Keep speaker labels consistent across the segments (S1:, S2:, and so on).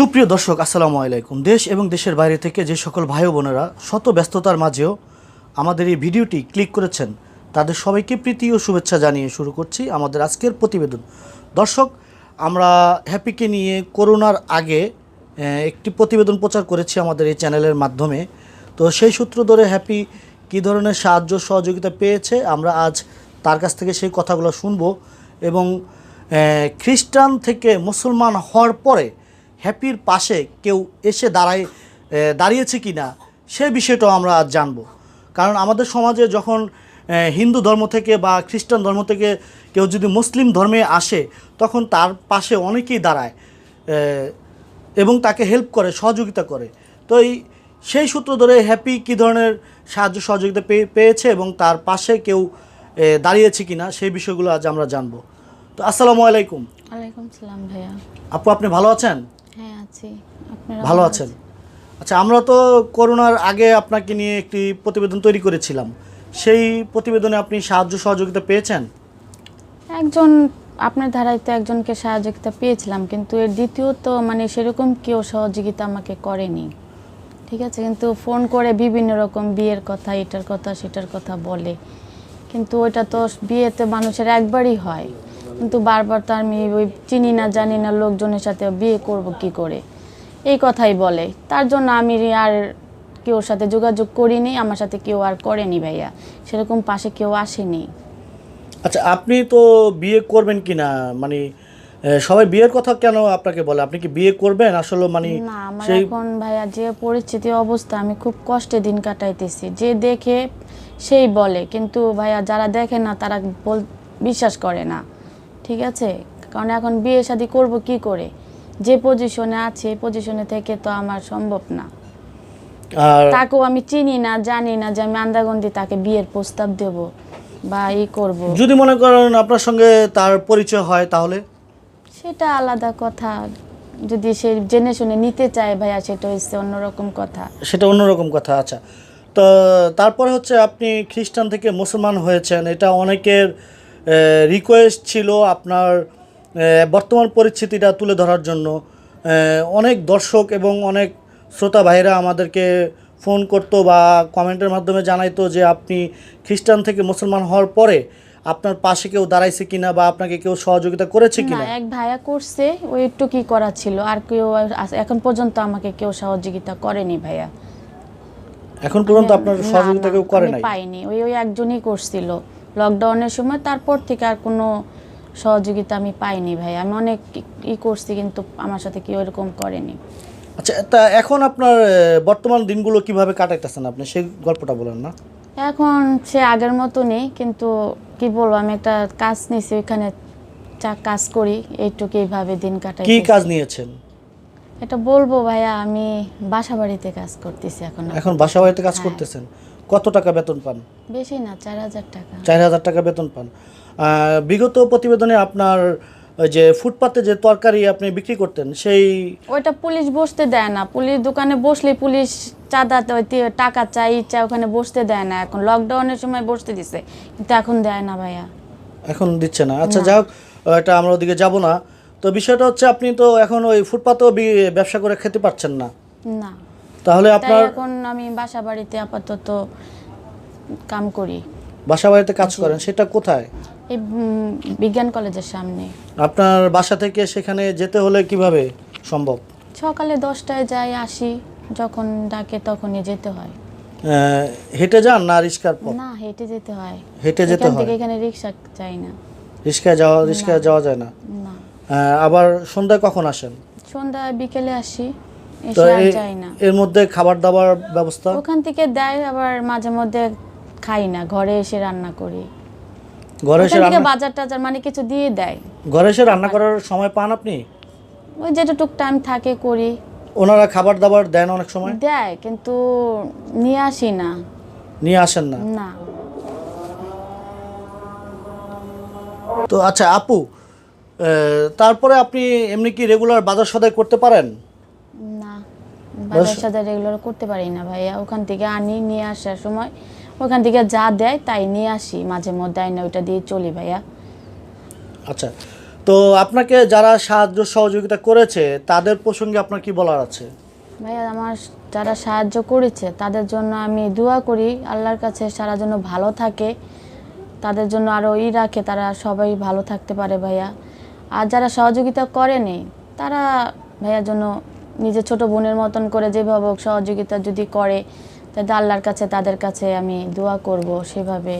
S1: সুপ্রিয় দর্শক, আসসালামু আলাইকুম। দেশ এবং দেশের বাইরে থেকে যে সকল ভাই বোনেরা শত ব্যস্ততার মাঝেও আমাদের এই ভিডিওটি ক্লিক করেছেন, তাদের সবাইকে প্রীতি ও শুভেচ্ছা জানিয়ে শুরু করছি আমাদের আজকের প্রতিবেদন। দর্শক, আমরা হ্যাপিকে নিয়ে করোনার আগে একটি প্রতিবেদন প্রচার করেছি আমাদের এই চ্যানেলের মাধ্যমে। তো সেই সূত্র ধরে হ্যাপি কী ধরনের সাহায্য সহযোগিতা পেয়েছে, আমরা আজ তার কাছ থেকে সেই কথাগুলো শুনব এবং খ্রিস্টান থেকে মুসলমান হওয়ার পরে হ্যাপির পাশে কেউ এসে দাঁড়ায় দাঁড়িয়েছে কি না সে বিষয়টাও আমরা আজ জানব। কারণ আমাদের সমাজে যখন হিন্দু ধর্ম থেকে বা খ্রিস্টান ধর্ম থেকে কেউ যদি মুসলিম ধর্মে আসে তখন তার পাশে অনেকেই দাঁড়ায় এবং তাকে হেল্প করে সহযোগিতা করে। তো এই সেই সূত্র ধরে হ্যাপি কী ধরনের সাহায্য সহযোগিতা পেয়ে পেয়েছে এবং তার পাশে কেউ দাঁড়িয়েছে কি না সেই বিষয়গুলো আজ আমরা জানব। তো আসসালামু আলাইকুম।
S2: ওয়ালাইকুম সালাম ভাইয়া।
S1: আপু আপনি ভালো আছেন? ভালো আছেন? আচ্ছা আমরা তো করোনার আগে আপনাকে নিয়ে একটি প্রতিবেদন তৈরি করেছিলাম। সেই প্রতিবেদনে আপনি সাহায্য সহযোগিতা পেয়েছেন?
S2: একজন আপনার ধারায় তো একজনকে সহযোগিতা পেয়েছিলাম কিন্তু এর দ্বিতীয়ত মানে সেরকম কেউ সহযোগিতা আমাকে করেনি। ঠিক আছে? কিন্তু ফোন করে বিভিন্ন রকম বিয়ের কথা এটার কথা সেটার কথা বলে। কিন্তু ওইটা তো বিয়েতে মানুষের একবারই হয়। কিন্তু বারবার তো আমি ওই চিনি না জানি না লোকজনের সাথে বিয়ে করব কি করে? এই কথাই বলে। তার জন্য আমি আর কেউর সাথে যোগাযোগ করিনি আমার সাথে কেউ আর করেনি ভাইয়া। সেরকম পাশে কেউ আসেনি।
S1: আচ্ছা আপনি তো বিয়ে করবেন কি না? মানে সবাই বিয়ের কথা কেন আপনাকে বলে? আপনি কি বিয়ে করবেন? আসলে মানে
S2: না আমার
S1: সেই
S2: এখন ভাইয়া যে পরিস্থিতি অবস্থা আমি খুব কষ্টে দিন কাটাইতেছি। যে দেখে সেই বলে। কিন্তু ভাইয়া যারা দেখে না তারা বল বিশ্বাস করে না। ঠিক আছে? কারণ এখন বিয়ে শাদি করব কি করে? যে পজিশনে আছে এই পজিশনে থেকে তো আমার সম্ভব না।
S1: আর
S2: তাকেও আমি চিনি না জানি না যে আমি আন্দাগন্দি তাকে বিয়ের প্রস্তাব দেব বা ই করব।
S1: যদি মনে করেন আপনার সঙ্গে তার পরিচয় হয় তাহলে?
S2: সেটা আলাদা কথা। যদি সে জেনে শুনে নিতে চায় ভাইয়া সেটা হচ্ছে অন্যরকম কথা।
S1: সেটা অন্যরকম কথা আচ্ছা। তো তারপরে হচ্ছে আপনি খ্রিস্টান থেকে মুসলমান হয়েছেন এটা অনেকের রিকোয়েস্ট ছিল আপনার বর্তমান পরিস্থিতিটা তুলে ধরার জন্য। অনেক দর্শক এবং অনেক শ্রোতা ভাইরা আমাদেরকে ফোন করতো বা কমেন্টের মাধ্যমে জানাইতো যে আপনি খ্রিস্টান থেকে মুসলমান হওয়ার পরে আপনার পাশে কেউ দাঁড়াইছে কিনা বা আপনাকে কেউ সহযোগিতা করেছে কিনা?
S2: এক ভাইয়া করছে ওই একটু কি করা ছিল আর কেউ এখন পর্যন্ত আমাকে কেউ সহযোগিতা করেনি ভাইয়া।
S1: এখন পর্যন্ত আপনার সহযোগিতা কেউ করে নাই?
S2: পাইনি ওই ওই একজনই করছিল। লকডাউনের সময় তারপর থেকে আর কোনো সহযোগিতা আমি পাইনি ভাই। আমি অনেক ই- করছি কিন্তু আমার সাথে কেউ এরকম করেনি।
S1: আচ্ছা তা এখন আপনার বর্তমান দিনগুলো কীভাবে কাটাইতেছেন আপনি? সেই গল্পটা বলেন না।
S2: এখন সে আগের মতো নেই কিন্তু কি বলব আমি একটা কাজ নিয়েছি ওইখানে চা কাজ করি এইটুকু এইভাবে দিন কাটাই
S1: কি কাজ নিয়েছেন?
S2: এটা বলব ভাইয়া আমি বাসা বাড়িতে কাজ করতেছি এখন
S1: এখন বাসা বাড়িতে কাজ
S2: হ্যাঁ।
S1: করতেছেন? কত টাকা বেতন পান?
S2: বেশি না চার হাজার টাকা।
S1: চার হাজার টাকা বেতন পান। বিগত প্রতিবেদনে আপনার ওই যে ফুটপাতে যে তরকারি আপনি বিক্রি করতেন সেই
S2: ওইটা পুলিশ বসতে দেয় না। পুলিশ দোকানে বসলে পুলিশ চাঁদা টাকা চাই ইচ্ছা ওখানে বসতে দেয় না। এখন লকডাউনের সময় বসতে দিছে কিন্তু এখন দেয় না ভাইয়া।
S1: এখন দিচ্ছে না। আচ্ছা যাই হোক এটা আমরা ওদিকে যাব না। তো বিষয়টা হচ্ছে আপনি তো এখন ওই ফুটপাতেও ব্যবসা করে খেতে পারছেন না।
S2: না।
S1: তাহলে আপনার
S2: এখন আমি বাসা বাড়িতে আপাতত কাম করি।
S1: বাসা বাড়িতে কাজ করেন সেটা কোথায়?
S2: এই বিজ্ঞান কলেজের সামনে।
S1: আপনার বাসা থেকে সেখানে যেতে হলে কীভাবে সম্ভব?
S2: সকালে দশটায় যাই আসি যখন ডাকে তখনই যেতে হয়।
S1: হেঁটে যান না রিক্সার পথ?
S2: না হেঁটে যেতে হয়।
S1: হেঁটে যেতে হয়
S2: থেকে এখানে রিক্সা চাই না।
S1: রিক্সায় যাওয়া রিক্সায় যাওয়া যায় না?
S2: না।
S1: আবার সন্ধ্যায় কখন আসেন?
S2: সন্ধ্যায় বিকেলে আসি।
S1: তো এর মধ্যে খাবার দাবার ব্যবস্থা?
S2: ওখান থেকে দেয় আবার মাঝে মধ্যে খাই না। ঘরে এসে রান্না করি।
S1: ঘরে এসে রান্না
S2: বাজার টাজার মানে কিছু দিয়ে দেয়।
S1: ঘরে এসে রান্না করার সময় পান আপনি?
S2: ওই যেটুক টাইম থাকে করি।
S1: ওনারা খাবার দাবার দেন অনেক সময়?
S2: দেয় কিন্তু নিয়ে আসি না।
S1: নিয়ে আসেন না?
S2: না।
S1: তো আচ্ছা আপু তারপরে আপনি এমনি কি রেগুলার বাজার সদাই করতে পারেন?
S2: রেগুলার করতে পারি না ভাইয়া। ওখান থেকে আনি নিয়ে আসার সময় ওখান থেকে যা দেয় তাই নিয়ে আসি। মাঝে মধ্যে আইনা ওইটা দিয়ে চলি ভাইয়া।
S1: আচ্ছা তো আপনাকে যারা সাহায্য সহযোগিতা করেছে তাদের প্রসঙ্গে আপনার কি বলার আছে?
S2: ভাইয়া আমার যারা সাহায্য করেছে তাদের জন্য আমি দোয়া করি। আল্লাহর কাছে সারা জন্য ভালো থাকে। তাদের জন্য আরও ই রাখে তারা সবাই ভালো থাকতে পারে ভাইয়া। আর যারা সহযোগিতা করেনি তারা ভাইয়ার জন্য নিজের ছোট বোনের মতন করে যেভাবে হোক সহযোগিতা যদি করে তাহলে আল্লাহর কাছে তাদের কাছে আমি দোয়া করব সেভাবে।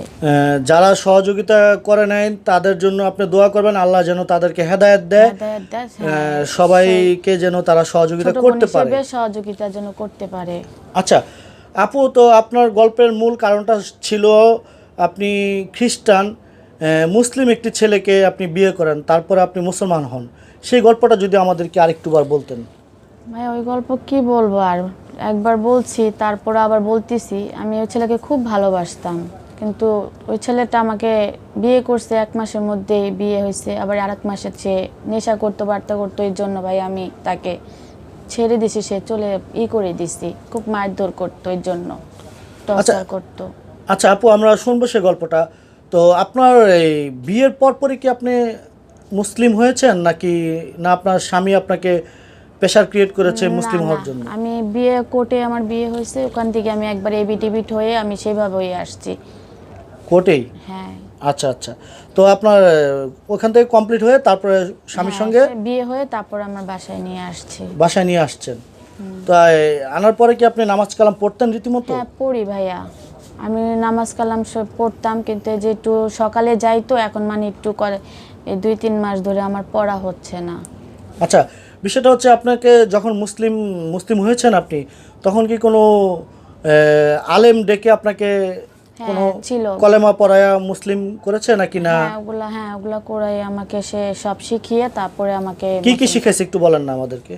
S1: যারা সহযোগিতা করে নেন তাদের জন্য আপনি দোয়া করবেন আল্লাহ যেন তাদেরকে হেদায়েত দেয়।
S2: দেয়, হ্যাঁ,
S1: সবাইকে যেন তারা সহযোগিতা করতে পারে।
S2: সহযোগিতা যেন করতে পারে।
S1: আচ্ছা আপু তো আপনার গল্পের মূল কারণটা ছিল আপনি খ্রিস্টান মুসলিম একটি ছেলেকে আপনি বিয়ে করেন তারপরে আপনি মুসলমান হন। সেই গল্পটা যদি আমাদেরকে আরেকটুবার বলতেন।
S2: ভাই ওই গল্প কি বলব আর? একবার বলছি তারপর আবার বলতেছি। আমি ওই ছেলেকে খুব ভালোবাসতাম। কিন্তু ওই ছেলেটা আমাকে বিয়ে করছে এক মাসের মধ্যেই বিয়ে হয়েছে। আবার আর এক মাসে সে নেশা করতে বার্তা করতো এই জন্য ভাই আমি তাকে ছেড়ে দিছি সে চলে ই করে দিছি। খুব মারধর করতো এর জন্য টর্চার করতো।
S1: আচ্ছা আপু আমরা শুনব সে গল্পটা। তো আপনার এই বিয়ের পরপরই কি আপনি মুসলিম হয়েছেন? নাকি না আপনার স্বামী আপনাকে প্রেশার ক্রিয়েট করেছে মুসলিম হওয়ার জন্য।
S2: আমি বিয়ে কোর্টে আমার বিয়ে হয়েছে ওখান থেকে আমি একবার এবিটিবিট হয়ে আমি সেভাবে হয়ে আসছি।
S1: কোর্টেই?
S2: হ্যাঁ।
S1: আচ্ছা আচ্ছা। তো আপনার ওখান থেকে কমপ্লিট হয়ে তারপরে স্বামীর
S2: হ্যাঁ,
S1: সঙ্গে?
S2: বিয়ে হয়ে তারপর আমার বাসায় নিয়ে আসছি।
S1: বাসায় নিয়ে আসছেন। তো আনার পরে কি আপনি নামাজ কালাম পড়তেন রীতিমতো?
S2: হ্যাঁ পড়ি ভাইয়া। আমি নামাজ কালাম সব পড়তাম কিন্তু যে একটু সকালে যাই তো এখন মানে একটু করে এই দুই তিন মাস ধরে আমার পড়া হচ্ছে না।
S1: আচ্ছা বিষয়টা হচ্ছে আপনাকে যখন মুসলিম মুসলিম হয়েছেন আপনি তখন কি কোনো আলেম ডেকে আপনাকে কোনো
S2: হ্যাঁ
S1: কলেমা পড়ায়া মুসলিম করেছে নাকি না?
S2: হ্যাঁ ওগুলা হ্যাঁ ওগুলা করাই আমাকে সে সব শিখিয়ে তারপরে আমাকে
S1: কি কি শিখাইছে একটু বলেন না আমাদেরকে।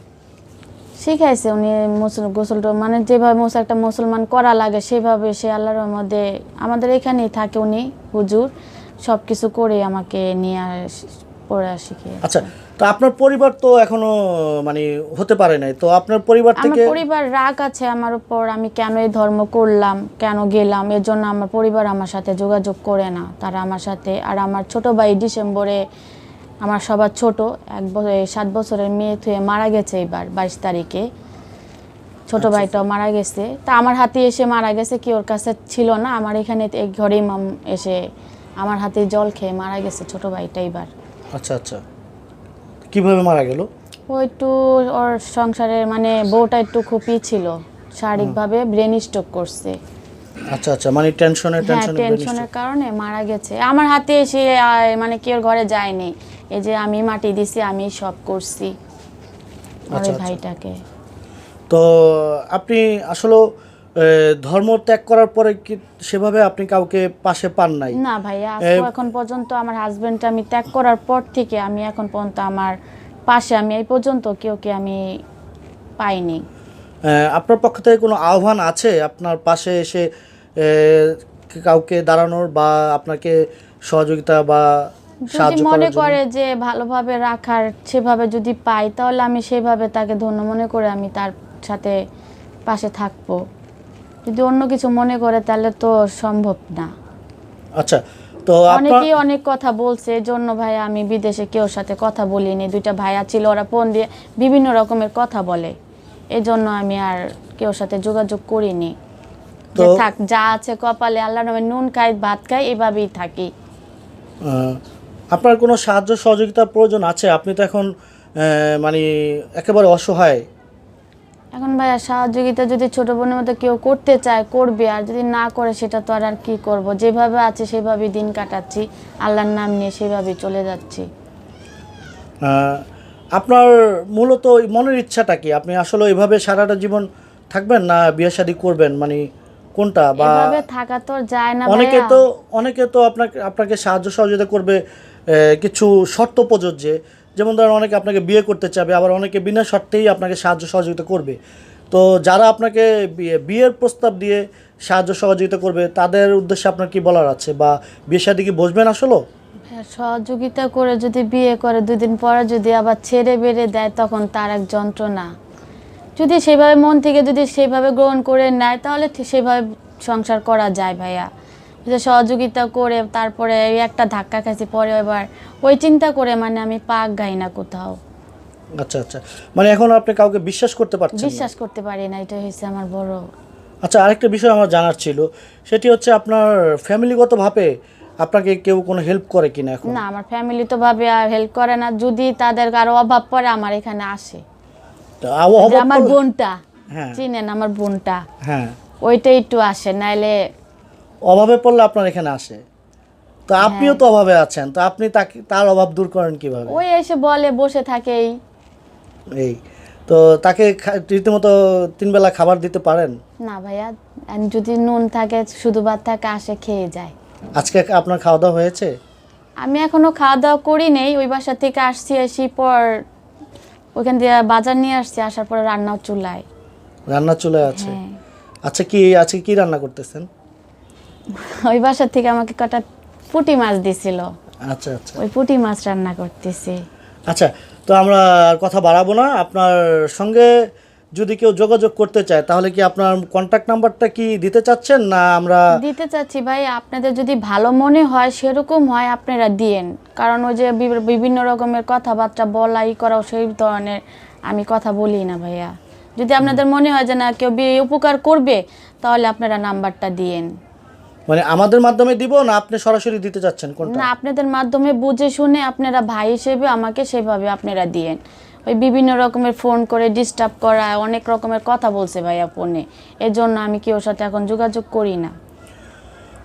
S2: শিখাইছে উনি মুসল গোসলটা মানে যেভাবে মুস একটা মুসলমান করা লাগে সেভাবে সে আল্লাহর মধ্যে আমাদের এখানেই থাকে উনি হুজুর সব কিছু করে আমাকে নিয়ে আস- আসি শিখিয়ে
S1: আচ্ছা তো আপনার পরিবার তো এখনও মানে হতে পারে নাই। তো আপনার পরিবার থেকে আমার
S2: পরিবার রাগ আছে আমার উপর আমি কেন এই ধর্ম করলাম কেন গেলাম এর জন্য আমার পরিবার আমার সাথে যোগাযোগ করে না। তারা আমার সাথে আর আমার ছোট ভাই ডিসেম্বরে আমার সবার ছোট এক বছর সাত বছরের মেয়ে থুয়ে মারা গেছে এবার বাইশ তারিখে। ছোট ভাইটাও মারা গেছে। তা আমার হাতে এসে মারা গেছে কি ওর কাছে ছিল না। আমার এখানে এক ঘরে ইমাম এসে আমার হাতে জল খেয়ে মারা গেছে ছোট ভাইটা এবার।
S1: আচ্ছা আচ্ছা। কীভাবে মারা গেল?
S2: ও একটু ওর সংসারের মানে বউটা একটু খুবই ছিল শারীরিকভাবে ব্রেন স্ট্রোক করছে।
S1: আচ্ছা আচ্ছা মানে টেনশনে টেনশনে
S2: টেনশনের কারণে মারা গেছে। আমার হাতে এসে মানে কেউ ঘরে যায়নি। এই যে আমি মাটি দিছি আমি সব করছি।
S1: আচ্ছা, আচ্ছা।
S2: ভাইটাকে।
S1: তো আপনি আসলে ধর্ম ত্যাগ করার পরে কি সেভাবে আপনি কাউকে পাশে পান নাই?
S2: না ভাইয়া তো এখন পর্যন্ত আমার হাজবেন্ডটা আমি ত্যাগ করার পর থেকে আমি এখন পর্যন্ত আমার পাশে আমি এই পর্যন্ত কেউকে আমি পাইনি।
S1: আপনার পক্ষ থেকে কোনো আহ্বান আছে? আপনার পাশে এসে কাউকে দাঁড়ানোর বা আপনাকে সহযোগিতা বা
S2: যদি মনে করে যে ভালোভাবে রাখার সেভাবে যদি পাই তাহলে আমি সেভাবে তাকে ধন্য মনে করে আমি তার সাথে পাশে থাকব। যদি অন্য কিছু মনে করে তাহলে তো সম্ভব না।
S1: আচ্ছা তো
S2: অনেকেই অনেক কথা বলছে জন্য ভাই আমি বিদেশে কেউ সাথে কথা বলিনি। দুইটা ভাইয়া ছিল ওরা ফোন দিয়ে বিভিন্ন রকমের কথা বলে। এই জন্য আমি আর কেউ সাথে যোগাযোগ করিনি। যে থাক যা আছে কপালে আল্লাহ নামে নুন খাই ভাত খাই এভাবেই থাকি।
S1: আপনার কোনো সাহায্য সহযোগিতার প্রয়োজন আছে? আপনি তো এখন মানে একেবারে অসহায়।
S2: এখন ভাইয়া সহযোগিতা যদি ছোট বোনের মতো কেউ করতে চায় করবে আর যদি না করে সেটা তো আর আর কি করব? যেভাবে আছে সেভাবেই দিন কাটাচ্ছি আল্লাহর নাম নিয়ে সেভাবেই চলে যাচ্ছি।
S1: আপনার মূলত ওই মনের ইচ্ছাটা কি? আপনি আসলে এভাবে সারাটা জীবন থাকবেন না বিয়ে শাদী করবেন? মানে কোনটা? বা
S2: এভাবে থাকা তো আর যায় না
S1: অনেকে তো অনেকে তো আপনাকে আপনাকে সাহায্য সহযোগিতা করবে কিছু শর্ত প্রযোজ্যে। যেমন ধরেন অনেকে আপনাকে বিয়ে করতে চাবে আবার অনেকে বিনা শর্তেই আপনাকে সাহায্য সহযোগিতা করবে। তো যারা আপনাকে বিয়ে- বিয়ের প্রস্তাব দিয়ে সাহায্য সহযোগিতা করবে তাদের উদ্দেশ্যে আপনার কি বলার আছে? বা বিয়ে শাদী কি বসবেন আসলে?
S2: হ্যাঁ, সহযোগিতা করে যদি বিয়ে করে দুদিন পরে যদি আবার ছেড়ে বেড়ে দেয় তখন তার এক যন্ত্রণা। যদি সেভাবে মন থেকে যদি সেভাবে গ্রহণ করে নেয় তাহলে সেভাবে সংসার করা যায় ভাইয়া। যে সহযোগিতা করে তারপরে একটা ধাক্কা খাইছি পরে এবার ওই চিন্তা করে মানে আমি পাক গাই না কোথাও।
S1: আচ্ছা আচ্ছা। মানে এখন আপনি কাউকে বিশ্বাস করতে পারছেন
S2: বিশ্বাস করতে পারি না এটা হয়েছে আমার বড়।
S1: আচ্ছা আরেকটা বিষয় আমার জানার ছিল সেটি হচ্ছে আপনার ফ্যামিলিগতভাবে আপনাকে কেউ কোনো হেল্প করে কিনা এখন?
S2: না আমার ফ্যামিলি তো ভাবে আর হেল্প করে না যদি তাদের কারও অভাব পড়ে আমার এখানে আসে। আমার বোনটা
S1: হ্যাঁ।
S2: চিনেন আমার বোনটা?
S1: হ্যাঁ।
S2: ওইটা একটু আসে নাইলে
S1: অভাবে পড়লে আপনার এখানে আসে। তো
S2: হ্যাঁ।
S1: আপনিও তো অভাবে আছেন তো আপনি তাকে তার অভাব দূর করেন কীভাবে?
S2: ওই এসে বলে বসে থাকেই।
S1: এই তো তাকে রীতিমতো তিন বেলা খাবার দিতে পারেন?
S2: না ভাইয়া যদি নুন থাকে শুধু ভাত থাকে আসে খেয়ে যায়।
S1: আজকে আপনার খাওয়া দাওয়া হয়েছে?
S2: আমি এখনও খাওয়া দাওয়া করি নেই ওই বাসা থেকে আসছি আসি পর ওইখান দিয়ে বাজার নিয়ে আসছি আসার পরে রান্নাও চুলায়।
S1: রান্না চলে আছে?
S2: হ্যাঁ।
S1: আচ্ছা কি আজকে কি রান্না করতেছেন?
S2: ওই বাসার থেকে আমাকে কটা পুঁটি মাছ দিছিল।
S1: আচ্ছা আচ্ছা।
S2: ওই পুঁটি মাছ রান্না করতেছি।
S1: আচ্ছা তো আমরা কথা বাড়াবো না। আপনার সঙ্গে যদি কেউ যোগাযোগ করতে চায় তাহলে কি আপনার কন্ট্যাক্ট নাম্বারটা কি দিতে চাচ্ছেন না আমরা
S2: দিতে চাচ্ছি ভাই আপনাদের যদি ভালো মনে হয় সেরকম হয় আপনারা দিয়েন। কারণ ওই যে বিভিন্ন রকমের কথাবার্তা বলা ই করা সেই ধরনের আমি কথা বলি না ভাইয়া। যদি আপনাদের মনে হয় যে না কেউ উপকার করবে তাহলে আপনারা নাম্বারটা দিয়েন।
S1: মানে আমাদের মাধ্যমে দিব না আপনি সরাসরি দিতে চাচ্ছেন কোনটা?
S2: না আপনাদের মাধ্যমে বুঝে শুনে আপনারা ভাই হিসেবে আমাকে সেভাবে আপনারা দিয়েন। ওই বিভিন্ন রকমের ফোন করে ডিস্টার্ব করা অনেক রকমের কথা বলছে ভাইয়া ফোনে। এর জন্য আমি কেউ সাথে এখন যোগাযোগ করি না।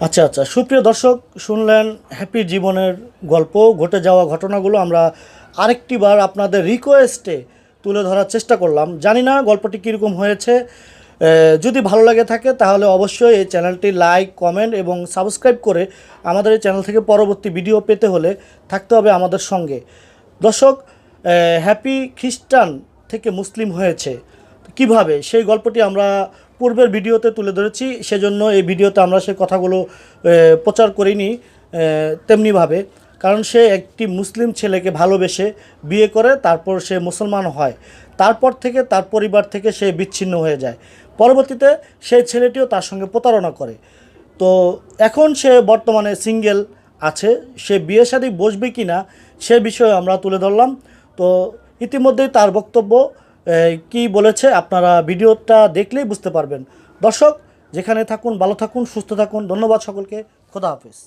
S1: আচ্ছা আচ্ছা। সুপ্রিয় দর্শক শুনলেন হ্যাপি জীবনের গল্প ঘটে যাওয়া ঘটনাগুলো আমরা আরেকটি বার আপনাদের রিকোয়েস্টে তুলে ধরার চেষ্টা করলাম। জানি না গল্পটি কীরকম হয়েছে। যদি ভালো লাগে থাকে, তাহলে অবশ্যই এই চ্যানেলটি লাইক, কমেন্ট এবং সাবস্ক্রাইব করে আমাদের এই চ্যানেল থেকে পরবর্তী ভিডিও পেতে হলে থাকতে হবে আমাদের সঙ্গে। দর্শক হ্যাপি খ্রিস্টান থেকে মুসলিম হয়েছে। কীভাবে? সেই গল্পটি আমরা পূর্বের ভিডিওতে তুলে ধরেছি, সেজন্য এই ভিডিওতে আমরা সেই কথাগুলো প্রচার করিনি তেমনিভাবে। কারণ সে একটি মুসলিম ছেলেকে ভালোবেসে বিয়ে করে, তারপর সে মুসলমান হয়। তারপর থেকে তার পরিবার থেকে সে বিচ্ছিন্ন হয়ে যায়। পরবর্তীতে সেই ছেলেটিও তার সঙ্গে প্রতারণা করে। তো এখন সে বর্তমানে সিঙ্গেল আছে। সে বিয়ে শাদী বসবে কি না সে বিষয়ে আমরা তুলে ধরলাম। তো ইতিমধ্যেই তার বক্তব্য কি বলেছে আপনারা ভিডিওটা দেখলেই বুঝতে পারবেন। দর্শক, যেখানে থাকুন, ভালো থাকুন, সুস্থ থাকুন। ধন্যবাদ সকলকে। খোদা হাফেজ।